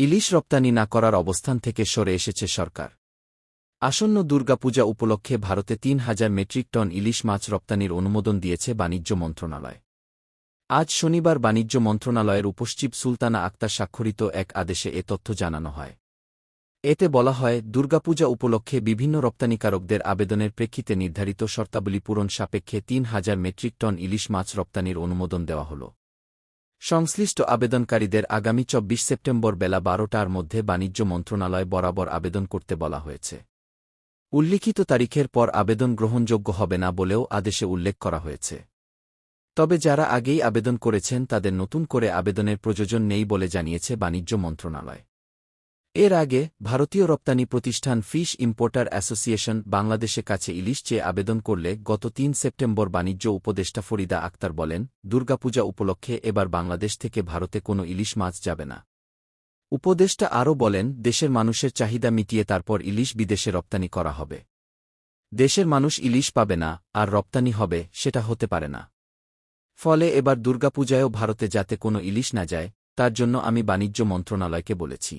ইলিশ রপ্তানি না করার অবস্থান থেকে সরে এসেছে সরকার। আসন্ন দুর্গাপূজা উপলক্ষে ভারতে তিন হাজার মেট্রিক টন ইলিশ মাছ রপ্তানির অনুমোদন দিয়েছে বাণিজ্য মন্ত্রণালয়। আজ শনিবার বাণিজ্য মন্ত্রণালয়ের উপসচিব সুলতানা আক্তার স্বাক্ষরিত এক আদেশে এ তথ্য জানানো হয়। এতে বলা হয়, দুর্গাপূজা উপলক্ষে বিভিন্ন রপ্তানিকারকদের আবেদনের প্রেক্ষিতে নির্ধারিত শর্তাবলী পূরণ সাপেক্ষে তিন হাজার মেট্রিক টন ইলিশ মাছ রপ্তানির অনুমোদন দেওয়া হল। সংশ্লিষ্ট আবেদনকারীদের আগামী চব্বিশ সেপ্টেম্বর বেলা বারোটার মধ্যে বাণিজ্য মন্ত্রণালয় বরাবর আবেদন করতে বলা হয়েছে। উল্লিখিত তারিখের পর আবেদন গ্রহণযোগ্য হবে না বলেও আদেশে উল্লেখ করা হয়েছে। তবে যারা আগেই আবেদন করেছেন তাদের নতুন করে আবেদনের প্রয়োজন নেই বলে জানিয়েছে বাণিজ্য মন্ত্রণালয়। এর আগে, ভারতীয় রপ্তানি প্রতিষ্ঠান ফিশ ইম্পোর্টার অ্যাসোসিয়েশন বাংলাদেশে কাছে ইলিশ চেয়ে আবেদন করলে গত তিন সেপ্টেম্বর বাণিজ্য উপদেষ্টা ফরিদা আক্তার বলেন, দুর্গাপূজা উপলক্ষে এবার বাংলাদেশ থেকে ভারতে কোনো ইলিশ মাছ যাবে না। উপদেষ্টা আরও বলেন, দেশের মানুষের চাহিদা মিটিয়ে তারপর ইলিশ বিদেশে রপ্তানি করা হবে। দেশের মানুষ ইলিশ পাবে না, আর রপ্তানি হবে, সেটা হতে পারে না। ফলে এবার দুর্গাপূজায়ও ভারতে যাতে কোনো ইলিশ না যায়, তার জন্য আমি বাণিজ্য মন্ত্রণালয়কে বলেছি।